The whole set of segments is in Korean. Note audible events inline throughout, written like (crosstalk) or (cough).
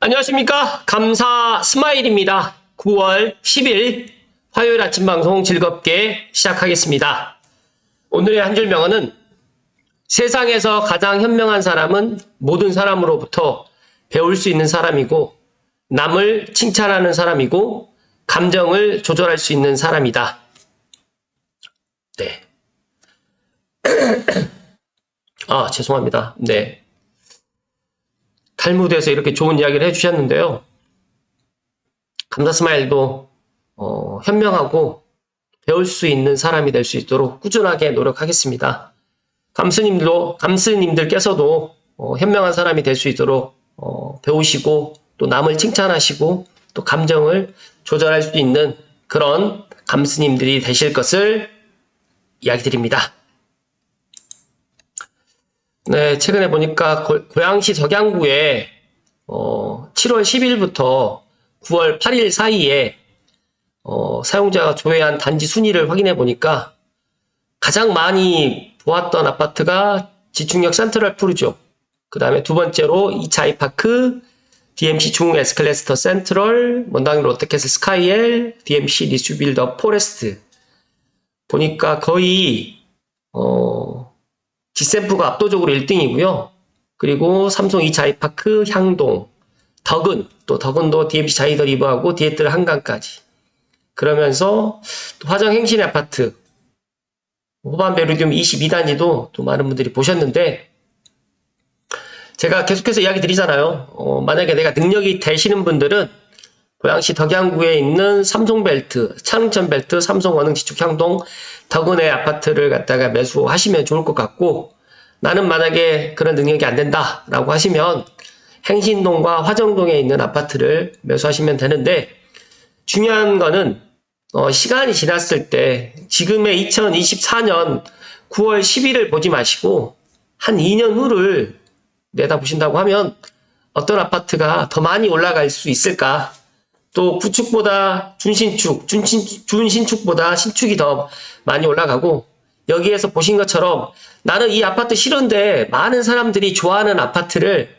안녕하십니까. 감사 스마일입니다. 9월 10일 화요일 아침 방송 즐겁게 시작하겠습니다. 오늘의 한 줄 명언은 세상에서 가장 현명한 사람은 모든 사람으로부터 배울 수 있는 사람이고 남을 칭찬하는 사람이고 감정을 조절할 수 있는 사람이다. 네. (clears throat) 아, 죄송합니다. 네. 탈무드에서 이렇게 좋은 이야기를 해주셨는데요. 감사 스마일도 어, 현명하고 배울 수 있는 사람이 될 수 있도록 꾸준하게 노력하겠습니다. 감스님도 감스님들께서도 어, 현명한 사람이 될 수 있도록 어, 배우시고 또 남을 칭찬하시고 또 감정을 조절할 수 있는 그런 감스님들이 되실 것을 이야기 드립니다. 네, 최근에 보니까 고, 고양시 덕양구에 어, 7월 10일부터 9월 8일 사이에 어, 사용자가 조회한 단지 순위를 확인해 보니까 가장 많이 보았던 아파트가 지충역 센트럴 푸르죠. 그 다음에 두 번째로 2차 아이파크, DMC 중흥 에스컬레스터 센트럴, 원당 롯데캐슬 스카이엘, DMC 리슈빌더 포레스트. 보니까 거의, 어, 지센프가 압도적으로 1등이고요. 그리고 삼성 2차 아이파크, 향동, 덕은, 또 덕은도 DMC 자이더 리브하고 디에트르 한강까지. 그러면서 또 화정 행신 아파트, 호반 베르디움 22단지도 또 많은 분들이 보셨는데, 제가 계속해서 이야기 드리잖아요. 어, 만약에 내가 능력이 되시는 분들은 고양시 덕양구에 있는 삼성벨트, 창천벨트, 삼성원흥 지축향동 덕은의 아파트를 갖다가 매수하시면 좋을 것 같고 나는 만약에 그런 능력이 안 된다라고 하시면 행신동과 화정동에 있는 아파트를 매수하시면 되는데 중요한 거는 어, 시간이 지났을 때 지금의 2024년 9월 10일을 보지 마시고 한 2년 후를 내다보신다고 하면 어떤 아파트가 더 많이 올라갈 수 있을까? 또 구축보다 준신축, 준신, 준신축보다 신축이 더 많이 올라가고 여기에서 보신 것처럼 나는 이 아파트 싫은데 많은 사람들이 좋아하는 아파트를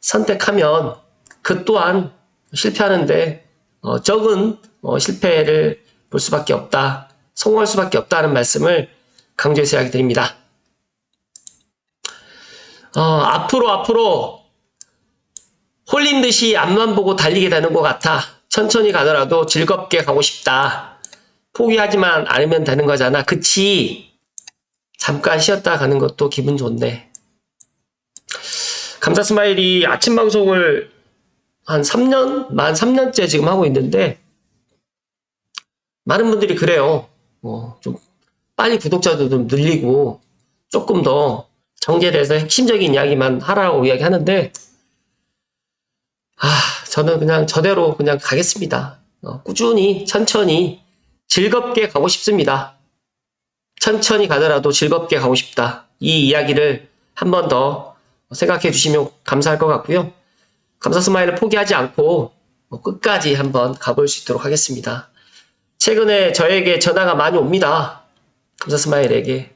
선택하면 그 또한 실패하는데 어, 적은 어, 실패를 볼 수밖에 없다. 성공할 수밖에 없다는 말씀을 강조해서 이야기 드립니다. 어, 앞으로 앞으로 홀린 듯이 앞만 보고 달리게 되는 것 같아. 천천히 가더라도 즐겁게 가고 싶다. 포기하지만 않으면 되는 거잖아. 그치? 잠깐 쉬었다 가는 것도 기분 좋네. 감사 스마일이 아침 방송을 한 3년? 만 3년째 지금 하고 있는데, 많은 분들이 그래요. 어, 좀 빨리 구독자도 좀 늘리고, 조금 더 정제돼서 핵심적인 이야기만 하라고 이야기하는데, 아, 저는 그냥 저대로 그냥 가겠습니다. 어, 꾸준히, 천천히, 즐겁게 가고 싶습니다. 천천히 가더라도 즐겁게 가고 싶다. 이 이야기를 한 번 더 생각해 주시면 감사할 것 같고요. 감사 스마일을 포기하지 않고 뭐 끝까지 한번 가볼 수 있도록 하겠습니다. 최근에 저에게 전화가 많이 옵니다. 감사 스마일에게.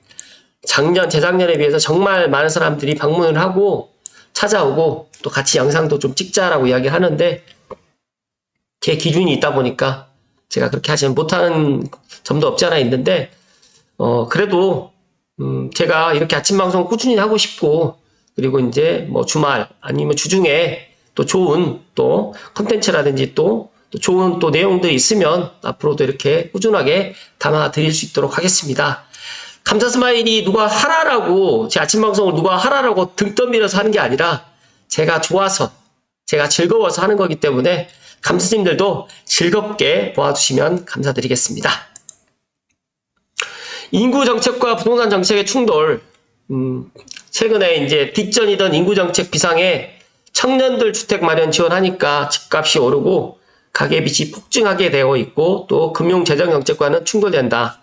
작년, 재작년에 비해서 정말 많은 사람들이 방문을 하고 찾아오고 또 같이 영상도 좀 찍자라고 이야기를 하는데 제 기준이 있다 보니까 제가 그렇게 하지 못하는 점도 없지 않아 있는데 어 그래도 음 제가 이렇게 아침 방송 꾸준히 하고 싶고 그리고 이제 뭐 주말 아니면 주중에 또 좋은 또 컨텐츠라든지 또, 또 좋은 또 내용들이 있으면 앞으로도 이렇게 꾸준하게 담아 드릴 수 있도록 하겠습니다. 감사 스마일이 누가 하라라고 제 아침 방송을 누가 하라라고 등 떠밀어서 하는 게 아니라 제가 좋아서 제가 즐거워서 하는 거기 때문에 감스님들도 즐겁게 보아주시면 감사드리겠습니다. 인구 정책과 부동산 정책의 충돌 음, 최근에 이제 빅전이던 인구 정책 비상에 청년들 주택 마련 지원하니까 집값이 오르고 가계빚이 폭증하게 되어 있고 또 금융 재정 정책과는 충돌된다.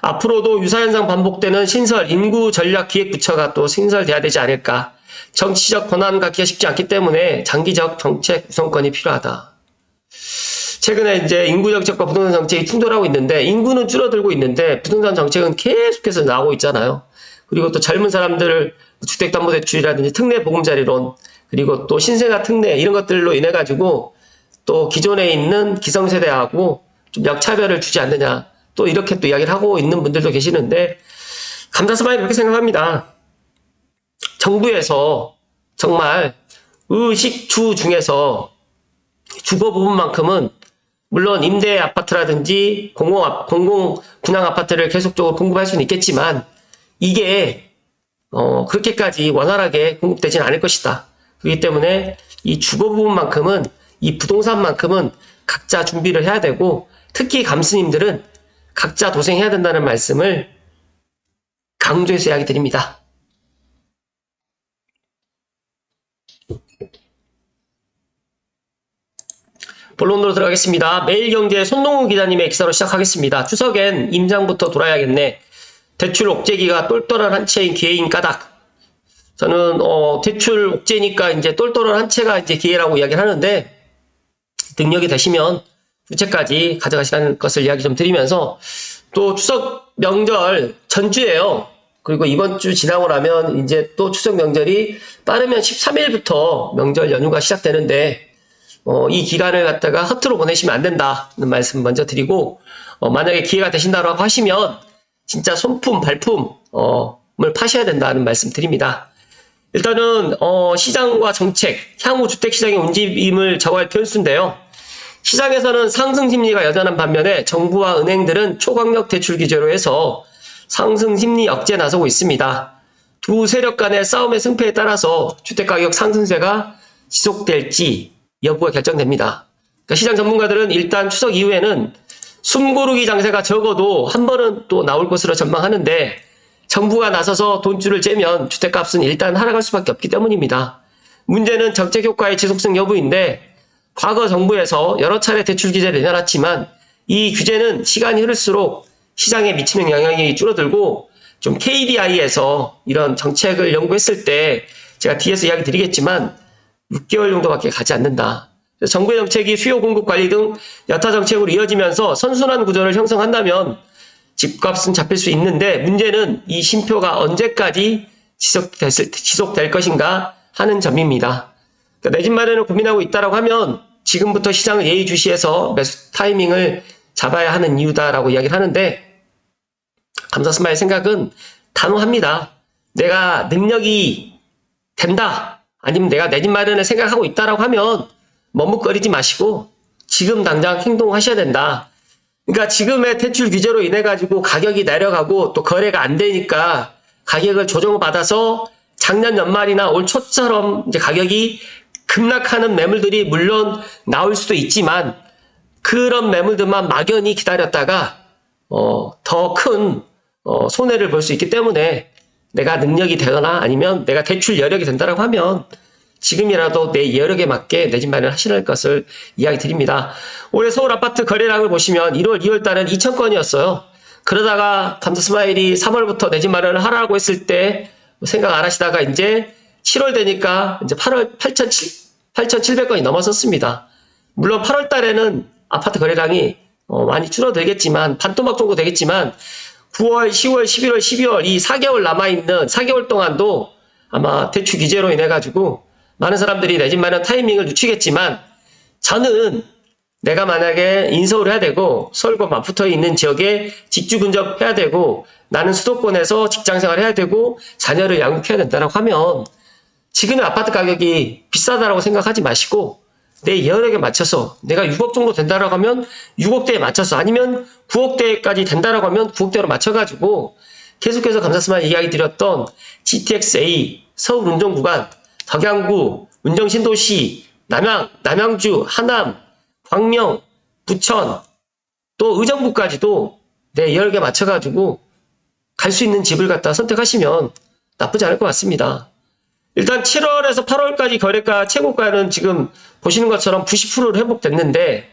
앞으로도 유사현상 반복되는 신설 인구 전략 기획부처가 또 신설돼야 되지 않을까. 정치적 권한 갖기가 쉽지 않기 때문에 장기적 정책 구성권이 필요하다. 최근에 이제 인구 정책과 부동산 정책이 충돌하고 있는데 인구는 줄어들고 있는데 부동산 정책은 계속해서 나오고 있잖아요. 그리고 또 젊은 사람들 주택담보대출이라든지 특례 보금자리론 그리고 또 신생아 특례 이런 것들로 인해 가지고 또 기존에 있는 기성세대하고 좀 역차별을 주지 않느냐 또 이렇게 또 이야기를 하고 있는 분들도 계시는데 감사스마이 그렇게 생각합니다. 정부에서 정말 의식주 중에서 주거 부분만큼은 물론 임대 아파트라든지 공공, 아- 공공 분양 아파트를 계속적으로 공급할 수는 있겠지만 이게 어, 그렇게까지 원활하게 공급되지는 않을 것이다. 그렇기 때문에 이 주거 부분만큼은 이 부동산만큼은 각자 준비를 해야 되고 특히 감스님들은 각자 도생해야 된다는 말씀을 강조해서 이야기 드립니다. 본론으로 들어가겠습니다. 매일경제 손동우 기자님의 기사로 시작하겠습니다. 추석엔 임장부터 돌아야겠네. 대출 옥죄기가 똘똘한 한 채인 기회인 까닭. 저는 어, 대출 옥죄니까 이제 똘똘한 한 채가 이제 기회라고 이야기를 하는데 능력이 되시면 두 채까지 가져가시라는 것을 이야기 좀 드리면서 또 추석 명절 전주예요. 그리고 이번 주 지나고 나면 이제 또 추석 명절이 빠르면 13일부터 명절 연휴가 시작되는데 어, 이 기간을 갖다가 허투루 보내시면 안 된다는 말씀 먼저 드리고 어, 만약에 기회가 되신다고 하시면 진짜 손품 발품을 파셔야 된다는 말씀 드립니다. 일단은 어, 시장과 정책, 향후 주택 시장의 움직임을 저할 변수인데요. 시장에서는 상승 심리가 여전한 반면에 정부와 은행들은 초강력 대출 규제로 해서 상승 심리 억제에 나서고 있습니다. 두 세력 간의 싸움의 승패에 따라서 주택가격 상승세가 지속될지 여부가 결정됩니다. 그러니까 시장 전문가들은 일단 추석 이후에는 숨고르기 장세가 적어도 한 번은 또 나올 것으로 전망하는데 정부가 나서서 돈줄을 째면 주택값은 일단 하락할 수밖에 없기 때문입니다. 문제는 정책 효과의 지속성 여부인데 과거 정부에서 여러 차례 대출 규제를 내놨지만 이 규제는 시간이 흐를수록 시장에 미치는 영향이 줄어들고 좀 KDI에서 이런 정책을 연구했을 때 제가 뒤에서 이야기 드리겠지만 6개월 정도밖에 가지 않는다. 정부의 정책이 수요 공급 관리 등 여타 정책으로 이어지면서 선순환 구조를 형성한다면 집값은 잡힐 수 있는데 문제는 이 쉼표가 언제까지 지속될, 지속될 것인가 하는 점입니다. 그러니까 내집 마련을 고민하고 있다라고 하면 지금부터 시장을 예의주시해서 매수 타이밍을 잡아야 하는 이유다라고 이야기를 하는데 감사스마의 생각은 단호합니다. 내가 능력이 된다. 아니면 내가 내 집 마련을 생각하고 있다라고 하면 머뭇거리지 마시고 지금 당장 행동하셔야 된다. 그러니까 지금의 대출 규제로 인해 가지고 가격이 내려가고 또 거래가 안 되니까 가격을 조정을 받아서 작년 연말이나 올 초처럼 이제 가격이 급락하는 매물들이 물론 나올 수도 있지만 그런 매물들만 막연히 기다렸다가 어, 더큰 어, 손해를 볼 수 있기 때문에 내가 능력이 되거나 아니면 내가 대출 여력이 된다라고 하면 지금이라도 내 여력에 맞게 내 집 마련을 하시는 것을 이야기 드립니다. 올해 서울 아파트 거래량을 보시면 1월, 2월 달은 2천 건이었어요. 그러다가 감사 스마일이 3월부터 내 집 마련을 하라고 했을 때 생각 안 하시다가 이제 7월 되니까 이제 8월 8,700건이 넘어섰습니다. 물론 8월 달에는 아파트 거래량이 어, 많이 줄어들겠지만 반토막 정도 되겠지만 9월, 10월, 11월, 12월 이 4개월 남아있는 4개월 동안도 아마 대출 규제로 인해 가지고 많은 사람들이 내 집 마련 타이밍을 늦추겠지만 저는 내가 만약에 인서울을 해야 되고 서울과 맞붙어 있는 지역에 직주 근접해야 되고 나는 수도권에서 직장 생활을 해야 되고 자녀를 양육해야 된다고 하면 지금의 아파트 가격이 비싸다라고 생각하지 마시고 내 여력에 맞춰서 내가 6억 정도 된다라고 하면 6억대에 맞춰서 아니면 9억대까지 된다라고 하면 9억대로 맞춰가지고 계속해서 감사스만 이야기 드렸던 GTX-A 서울 운전 구간, 덕양구, 운정 신도시, 남양, 남양주, 하남, 광명, 부천, 또 의정부까지도 내 여력에 맞춰가지고 갈 수 있는 집을 갖다 선택하시면 나쁘지 않을 것 같습니다. 일단 7월에서 8월까지 거래가 최고가는 지금 보시는 것처럼 90%로 회복됐는데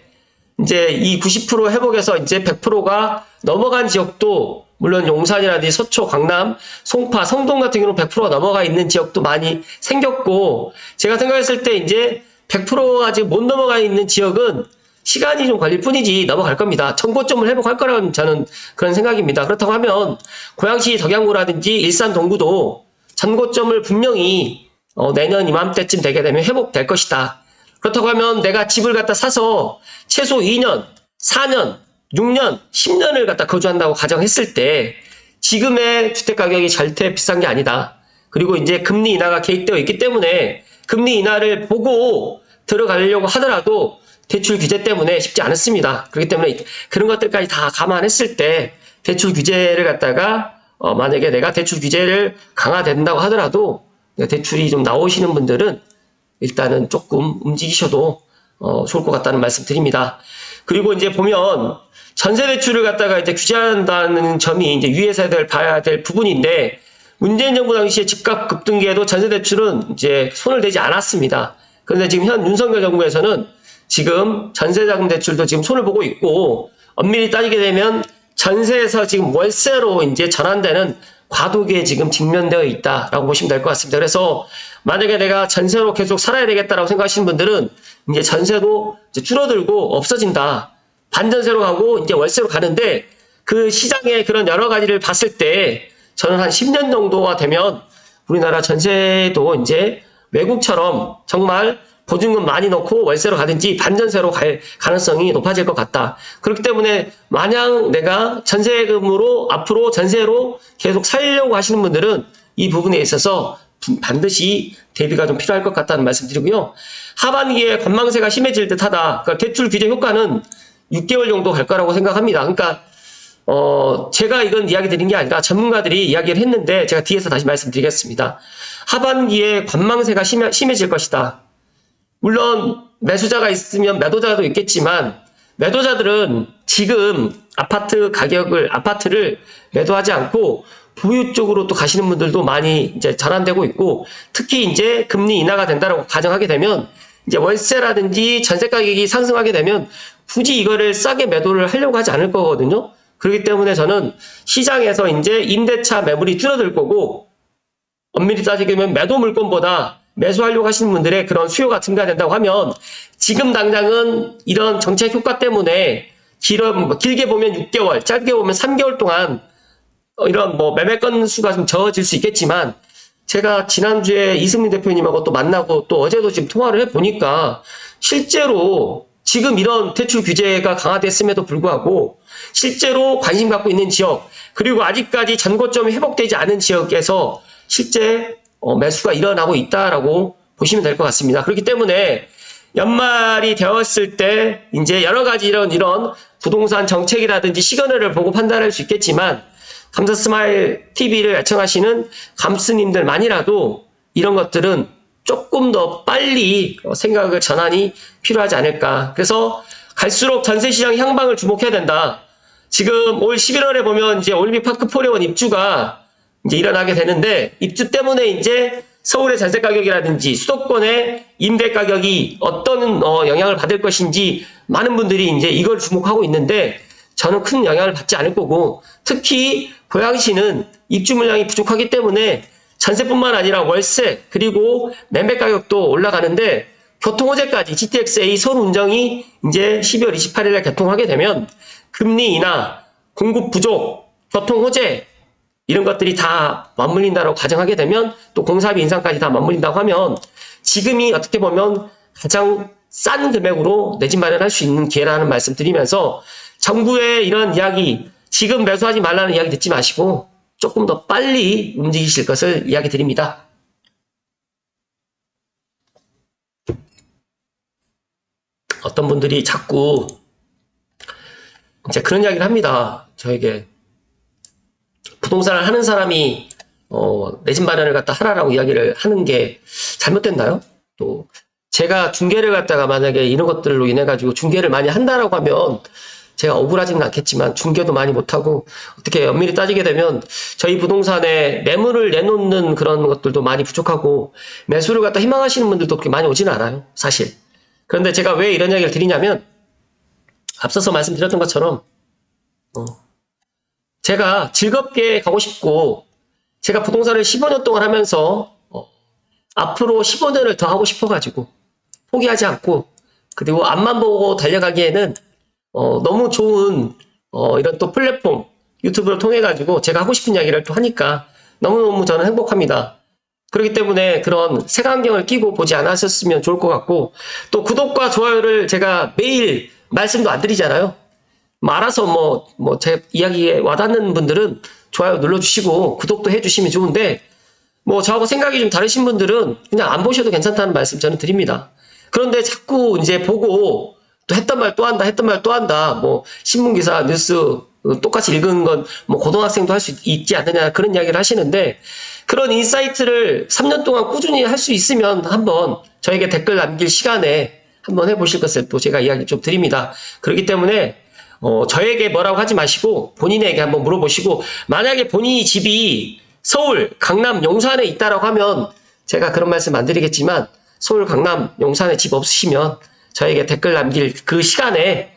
이제 이 90% 회복에서 이제 100%가 넘어간 지역도 물론 용산이라든지 서초, 강남, 송파, 성동 같은 경우는 100%가 넘어가 있는 지역도 많이 생겼고 제가 생각했을 때 이제 100%가 아직 못 넘어가 있는 지역은 시간이 좀 걸릴 뿐이지 넘어갈 겁니다. 청고점을 회복할 거라는 저는 그런 생각입니다. 그렇다고 하면 고양시 덕양구라든지 일산 동구도 전고점을 분명히 어, 내년 이맘때쯤 되게 되면 회복될 것이다. 그렇다고 하면 내가 집을 갖다 사서 최소 2년, 4년, 6년, 10년을 갖다 거주한다고 가정했을 때 지금의 주택 가격이 절대 비싼 게 아니다. 그리고 이제 금리 인하가 계획되어 있기 때문에 금리 인하를 보고 들어가려고 하더라도 대출 규제 때문에 쉽지 않았습니다. 그렇기 때문에 그런 것들까지 다 감안했을 때 대출 규제를 갖다가 어, 만약에 내가 대출 규제를 강화된다고 하더라도 대출이 좀 나오시는 분들은 일단은 조금 움직이셔도 어, 좋을 것 같다는 말씀 드립니다. 그리고 이제 보면 전세 대출을 갖다가 이제 규제한다는 점이 이제 위에서 될 봐야 될 부분인데 문재인 정부 당시에 집값 급등기에도 전세 대출은 이제 손을 대지 않았습니다. 그런데 지금 현 윤석열 정부에서는 지금 전세자금 대출도 지금 손을 보고 있고 엄밀히 따지게 되면 전세에서 지금 월세로 이제 전환되는 과도기에 지금 직면되어 있다라고 보시면 될 것 같습니다. 그래서 만약에 내가 전세로 계속 살아야 되겠다라고 생각하시는 분들은 이제 전세도 이제 줄어들고 없어진다. 반전세로 가고 이제 월세로 가는데 그 시장의 그런 여러 가지를 봤을 때 저는 한 10년 정도가 되면 우리나라 전세도 이제 외국처럼 정말 보증금 많이 넣고 월세로 가든지 반전세로 갈 가능성이 높아질 것 같다. 그렇기 때문에 만약 내가 전세금으로 앞으로 전세로 계속 살려고 하시는 분들은 이 부분에 있어서 반드시 대비가 좀 필요할 것 같다는 말씀 드리고요. 하반기에 관망세가 심해질 듯 하다. 그러니까 대출 규제 효과는 6개월 정도 갈 거라고 생각합니다. 그러니까 어, 제가 이건 이야기 드린 게 아니라 전문가들이 이야기를 했는데 제가 뒤에서 다시 말씀드리겠습니다. 하반기에 관망세가 심해, 심해질 것이다. 물론 매수자가 있으면 매도자도 있겠지만 매도자들은 지금 아파트 가격을 아파트를 매도하지 않고 보유 쪽으로 또 가시는 분들도 많이 이제 전환되고 있고 특히 이제 금리 인하가 된다라고 가정하게 되면 이제 월세라든지 전세 가격이 상승하게 되면 굳이 이거를 싸게 매도를 하려고 하지 않을 거거든요. 그렇기 때문에 저는 시장에서 이제 임대차 매물이 줄어들 거고 엄밀히 따지게 되면 매도 물건보다 매수하려고 하시는 분들의 그런 수요가 증가된다고 하면 지금 당장은 이런 정책 효과 때문에 길어, 뭐 길게 보면 6개월, 짧게 보면 3개월 동안 어, 이런 뭐 매매 건수가 좀 적어질 수 있겠지만 제가 지난주에 이승민 대표님하고 또 만나고 또 어제도 지금 통화를 해 보니까 실제로 지금 이런 대출 규제가 강화됐음에도 불구하고 실제로 관심 갖고 있는 지역 그리고 아직까지 전고점이 회복되지 않은 지역에서 실제 어, 매수가 일어나고 있다라고 보시면 될 것 같습니다. 그렇기 때문에 연말이 되었을 때 이제 여러 가지 이런 이런 부동산 정책이라든지 시그널을 보고 판단할 수 있겠지만 감사 스마일 TV를 애청하시는 감스님들만이라도 이런 것들은 조금 더 빨리 생각을 전환이 필요하지 않을까. 그래서 갈수록 전세 시장 향방을 주목해야 된다. 지금 올 11월에 보면 이제 올림픽 파크 포레원 입주가 이제 일어나게 되는데 입주 때문에 이제 서울의 전세 가격이라든지 수도권의 임대 가격이 어떤 어, 영향을 받을 것인지 많은 분들이 이제 이걸 주목하고 있는데 저는 큰 영향을 받지 않을 거고 특히 고양시는 입주 물량이 부족하기 때문에 전세뿐만 아니라 월세 그리고 매매 가격도 올라가는데 교통 호재까지 GTX-A 서울 운정이 이제 12월 28일에 개통하게 되면 금리 인하, 공급 부족, 교통 호재 이런 것들이 다 맞물린다고 가정하게 되면 또 공사비 인상까지 다 맞물린다고 하면 지금이 어떻게 보면 가장 싼 금액으로 내 집 마련할 수 있는 기회라는 말씀 드리면서 정부의 이런 이야기 지금 매수하지 말라는 이야기 듣지 마시고 조금 더 빨리 움직이실 것을 이야기 드립니다. 어떤 분들이 자꾸 이제 그런 이야기를 합니다. 저에게 부동산을 하는 사람이 어, 내집 마련을 갖다 하라라고 이야기를 하는 게 잘못됐나요? 또 제가 중개를 갖다가 만약에 이런 것들로 인해 가지고 중개를 많이 한다라고 하면 제가 억울하지는 않겠지만 중개도 많이 못하고 어떻게 엄밀히 따지게 되면 저희 부동산에 매물을 내놓는 그런 것들도 많이 부족하고 매수를 갖다 희망하시는 분들도 그렇게 많이 오지는 않아요 사실 그런데 제가 왜 이런 이야기를 드리냐면 앞서서 말씀드렸던 것처럼 어, 제가 즐겁게 가고 싶고 제가 부동산을 15년 동안 하면서 어, 앞으로 15년을 더 하고 싶어가지고 포기하지 않고 그리고 앞만 보고 달려가기에는 어, 너무 좋은 어, 이런 또 플랫폼 유튜브를 통해 가지고 제가 하고 싶은 이야기를 또 하니까 너무너무 저는 행복합니다. 그렇기 때문에 그런 색안경을 끼고 보지 않으셨으면 좋을 것 같고 또 구독과 좋아요를 제가 매일 말씀도 안 드리잖아요. 뭐 알아서 뭐, 뭐, 제 이야기에 와닿는 분들은 좋아요 눌러주시고 구독도 해주시면 좋은데 뭐 저하고 생각이 좀 다르신 분들은 그냥 안 보셔도 괜찮다는 말씀 저는 드립니다. 그런데 자꾸 이제 보고 또 했던 말 또 한다, 했던 말 또 한다, 뭐 신문기사, 뉴스 어, 똑같이 읽은 건 뭐 고등학생도 할 수 있지 않느냐 그런 이야기를 하시는데 그런 인사이트를 3년 동안 꾸준히 할 수 있으면 한번 저에게 댓글 남길 시간에 한번 해보실 것을 또 제가 이야기 좀 드립니다. 그렇기 때문에 어, 저에게 뭐라고 하지 마시고 본인에게 한번 물어보시고 만약에 본인이 집이 서울, 강남, 용산에 있다라고 하면 제가 그런 말씀 안 드리겠지만 서울, 강남, 용산에 집 없으시면 저에게 댓글 남길 그 시간에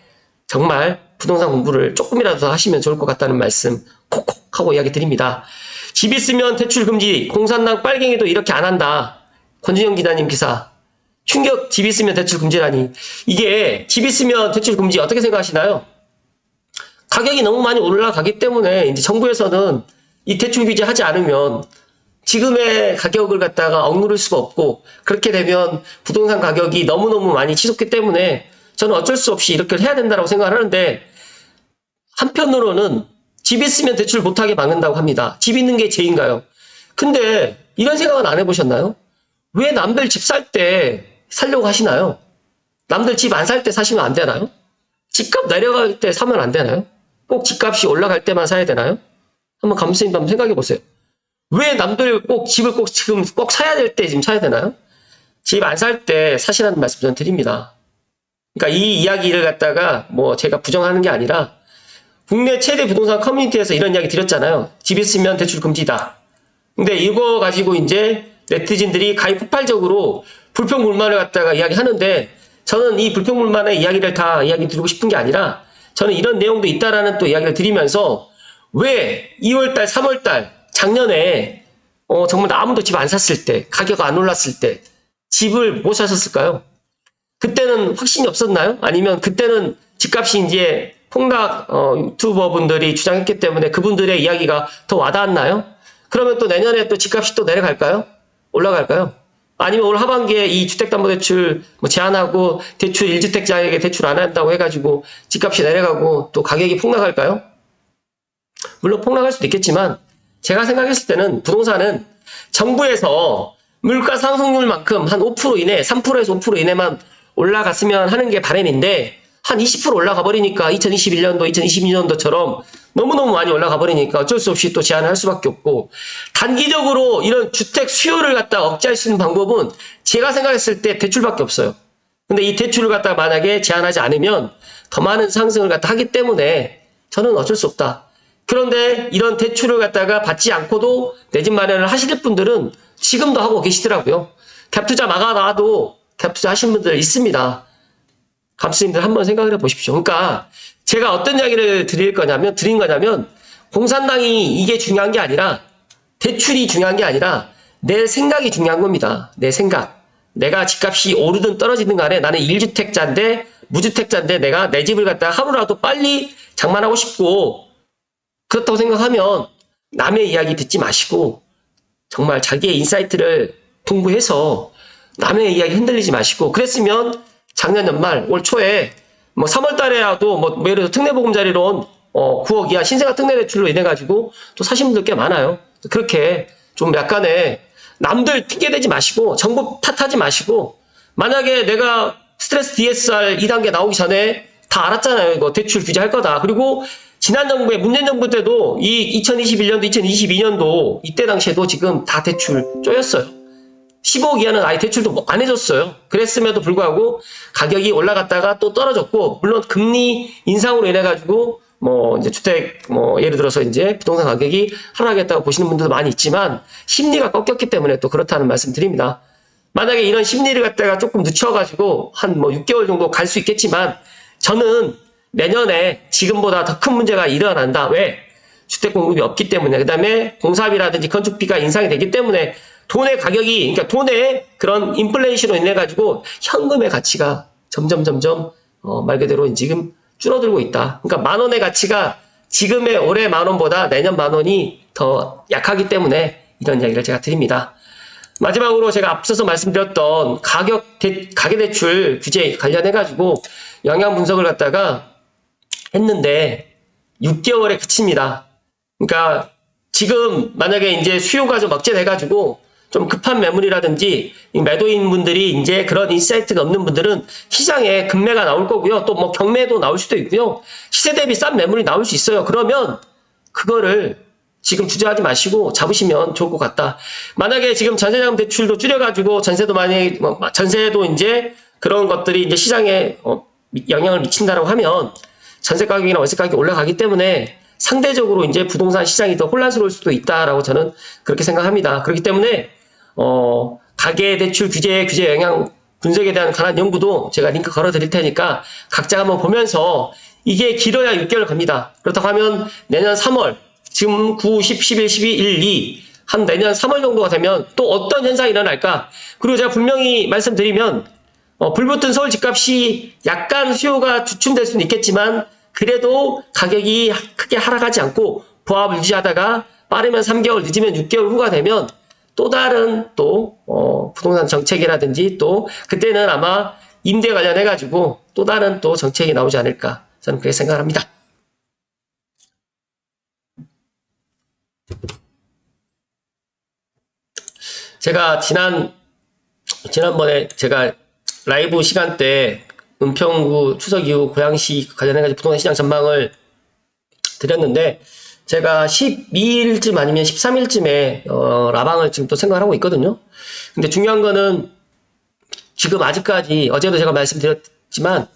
정말 부동산 공부를 조금이라도 더 하시면 좋을 것 같다는 말씀 콕콕 하고 이야기 드립니다. 집 있으면 대출 금지, 공산당 빨갱이도 이렇게 안 한다. 권준영 기자님 기사. 충격 집 있으면 대출 금지라니. 이게 집 있으면 대출 금지 어떻게 생각하시나요? 가격이 너무 많이 올라가기 때문에 이제 정부에서는 이 대출 규제 하지 않으면 지금의 가격을 갖다가 억누를 수가 없고 그렇게 되면 부동산 가격이 너무너무 많이 치솟기 때문에 저는 어쩔 수 없이 이렇게 해야 된다고 생각을 하는데 한편으로는 집 있으면 대출 못하게 막는다고 합니다. 집 있는 게 죄인가요? 근데 이런 생각은 안 해보셨나요? 왜 남들 집 살 때 살려고 하시나요? 남들 집 안 살 때 사시면 안 되나요? 집값 내려갈 때 사면 안 되나요? 꼭 집값이 올라갈 때만 사야 되나요? 한번 감독님도 한번 생각해 보세요. 왜 남들 꼭 집을 꼭 지금 꼭 사야 될 때 지금 사야 되나요? 집 안 살 때 사시라는 말씀 전 드립니다. 그러니까 이 이야기를 갖다가 뭐 제가 부정하는 게 아니라 국내 최대 부동산 커뮤니티에서 이런 이야기 드렸잖아요. 집 있으면 대출 금지다. 근데 이거 가지고 이제 네티즌들이 가히 폭발적으로 불평불만을 갖다가 이야기하는데 저는 이 불평불만의 이야기를 다 이야기 드리고 싶은 게 아니라 저는 이런 내용도 있다라는 또 이야기를 드리면서 왜 2월달, 3월달 작년에 어, 정말 아무도 집 안 샀을 때 가격 안 올랐을 때 집을 못 사셨을까요? 그때는 확신이 없었나요? 아니면 그때는 집값이 이제 폭락 어, 유튜버 분들이 주장했기 때문에 그분들의 이야기가 더 와닿았나요? 그러면 또 내년에 또 집값이 또 내려갈까요? 올라갈까요? 아니면 올 하반기에 이 주택담보대출 뭐 제한하고 대출 1주택자에게 대출 안 한다고 해가지고 집값이 내려가고 또 가격이 폭락할까요? 물론 폭락할 수도 있겠지만 제가 생각했을 때는 부동산은 정부에서 물가 상승률만큼 한 5% 이내, 3%에서 5% 이내만 올라갔으면 하는 게 바람인데 한 20% 올라가 버리니까 2021년도, 2022년도처럼 너무너무 많이 올라가 버리니까 어쩔 수 없이 또 제한을 할 수밖에 없고 단기적으로 이런 주택 수요를 갖다 억제할 수 있는 방법은 제가 생각했을 때 대출밖에 없어요. 근데 이 대출을 갖다가 만약에 제한하지 않으면 더 많은 상승을 갖다 하기 때문에 저는 어쩔 수 없다. 그런데 이런 대출을 갖다가 받지 않고도 내 집 마련을 하실 분들은 지금도 하고 계시더라고요. 갭 투자 막아놔도 갭 투자 하신 분들 있습니다. 감수님들 한번 생각을 해 보십시오. 그러니까 제가 어떤 이야기를 드릴 거냐면 드린 거냐면 공산당이 이게 중요한 게 아니라 대출이 중요한 게 아니라 내 생각이 중요한 겁니다. 내 생각. 내가 집값이 오르든 떨어지든 간에 나는 1주택자인데 무주택자인데 내가 내 집을 갖다가 하루라도 빨리 장만하고 싶고 그렇다고 생각하면 남의 이야기 듣지 마시고 정말 자기의 인사이트를 공부해서 남의 이야기 흔들리지 마시고 그랬으면 작년 연말 올 초에 뭐 3월 달에라도 뭐 예를 들어 특례보금자리론 어 9억 이하 신생아 특례 대출로 인해 가지고 또 사신 분들 꽤 많아요. 그렇게 좀 약간의 남들 핑계 대지 마시고 정부 탓하지 마시고 만약에 내가 스트레스 DSR 2단계 나오기 전에 다 알았잖아요. 이거 대출 규제할 거다. 그리고 지난 정부에 문재인 정부 때도 이 2021년도 2022년도 이때 당시에도 지금 다 대출 쪼였어요. 15억 이하는 아예 대출도 뭐안 해줬어요. 그랬음에도 불구하고 가격이 올라갔다가 또 떨어졌고, 물론 금리 인상으로 인해가지고, 뭐, 이제 주택, 뭐, 예를 들어서 이제 부동산 가격이 하락했다고 보시는 분들도 많이 있지만, 심리가 꺾였기 때문에 또 그렇다는 말씀 드립니다. 만약에 이런 심리를 갖다가 조금 늦춰가지고, 한 뭐 6개월 정도 갈 수 있겠지만, 저는 내년에 지금보다 더 큰 문제가 일어난다. 왜? 주택 공급이 없기 때문에. 그 다음에 공사비라든지 건축비가 인상이 되기 때문에 돈의 가격이, 그러니까 돈의 그런 인플레이션으로 인해 가지고 현금의 가치가 점점 점점 어, 말 그대로 지금 줄어들고 있다. 그러니까 만 원의 가치가 지금의 올해 만 원보다 내년 만 원이 더 약하기 때문에 이런 이야기를 제가 드립니다. 마지막으로 제가 앞서서 말씀드렸던 가격 대, 가계대출 규제 관련해 가지고 영향 분석을 갖다가 했는데 6개월에 그칩니다. 그러니까 지금 만약에 이제 수요가 좀 억제돼 가지고 좀 급한 매물이라든지 이 매도인 분들이 이제 그런 인사이트가 없는 분들은 시장에 급매가 나올 거고요. 또 뭐 경매도 나올 수도 있고요. 시세 대비 싼 매물이 나올 수 있어요. 그러면 그거를 지금 주저하지 마시고 잡으시면 좋을 것 같다. 만약에 지금 전세자금 대출도 줄여가지고 전세도 만약에 뭐 전세도 이제 그런 것들이 이제 시장에 어, 미- 영향을 미친다라고 하면 전세 가격이나 월세 가격이 올라가기 때문에 상대적으로 이제 부동산 시장이 더 혼란스러울 수도 있다라고 저는 그렇게 생각합니다. 그렇기 때문에 어, 가계 대출 규제 규제 영향 분석에 대한 관한 연구도 제가 링크 걸어 드릴 테니까 각자 한번 보면서 이게 길어야 6개월 갑니다. 그렇다고 하면 내년 3월 지금 9, 10, 11, 12, 1, 2, 한 내년 3월 정도가 되면 또 어떤 현상이 일어날까? 그리고 제가 분명히 말씀드리면, 어, 불붙은 서울 집값이 약간 수요가 주춤될 수는 있겠지만, 그래도 가격이 하- 크게 하락하지 않고 보합을 유지하다가 빠르면 3개월, 늦으면 6개월 후가 되면 또 다른 또, 어, 부동산 정책이라든지 또, 그때는 아마 임대 관련해 가지고 또 다른 또 정책이 나오지 않을까. 저는 그렇게 생각합니다. 제가 지난 지난번에 제가 라이브 시간 때 은평구 추석 이후 고양시 관련해 가지고 부동산 시장 전망을 드렸는데 제가 12일쯤 아니면 13일쯤에 어, 라방을 지금 또 생각을 하고 있거든요. 근데 중요한 거는 지금 아직까지 어제도 제가 말씀드렸지만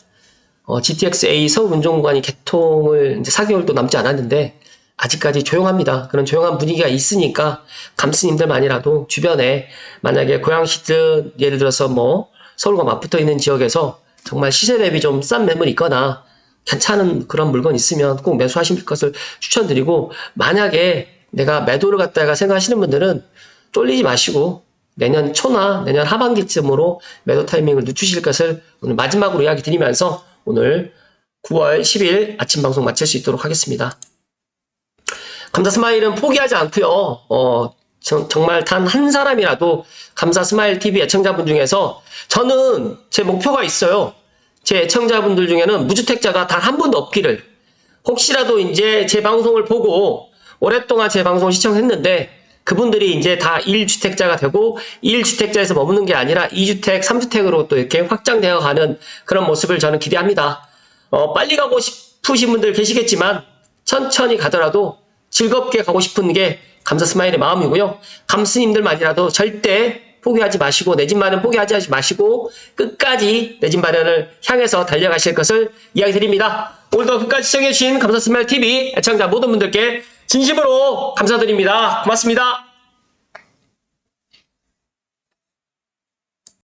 어, GTX-A 서울운전구간이 개통을 이제 4개월도 남지 않았는데 아직까지 조용합니다. 그런 조용한 분위기가 있으니까 감스님들만이라도 주변에 만약에 고양시든 예를 들어서 뭐 서울과 맞붙어 있는 지역에서 정말 시세 대비 좀 싼 매물이 있거나 괜찮은 그런 물건 있으면 꼭 매수하실 것을 추천드리고 만약에 내가 매도를 갖다가 생각하시는 분들은 쫄리지 마시고 내년 초나 내년 하반기쯤으로 매도 타이밍을 늦추실 것을 오늘 마지막으로 이야기 드리면서 오늘 9월 10일 아침 방송 마칠 수 있도록 하겠습니다. 감사 스마일은 포기하지 않고요. 어, 정, 정말 단 한 사람이라도 감사 스마일 TV 애청자분 중에서 저는 제 목표가 있어요. 제 애청자분들 중에는 무주택자가 단 한 분도 없기를. 혹시라도 이제 제 방송을 보고 오랫동안 제 방송을 시청했는데 그분들이 이제 다 1주택자가 되고 1주택자에서 머무는 게 아니라 2주택, 3주택으로 또 이렇게 확장되어 가는 그런 모습을 저는 기대합니다. 어, 빨리 가고 싶으신 분들 계시겠지만 천천히 가더라도 즐겁게 가고 싶은 게 감사 스마일의 마음이고요. 감스님들만이라도 절대 포기하지 마시고 내 집 마련 포기하지 마시고 끝까지 내 집 마련을 향해서 달려가실 것을 이야기 드립니다. 오늘도 끝까지 시청해주신 감사 스마일 TV 애청자 모든 분들께 진심으로 감사드립니다. 고맙습니다.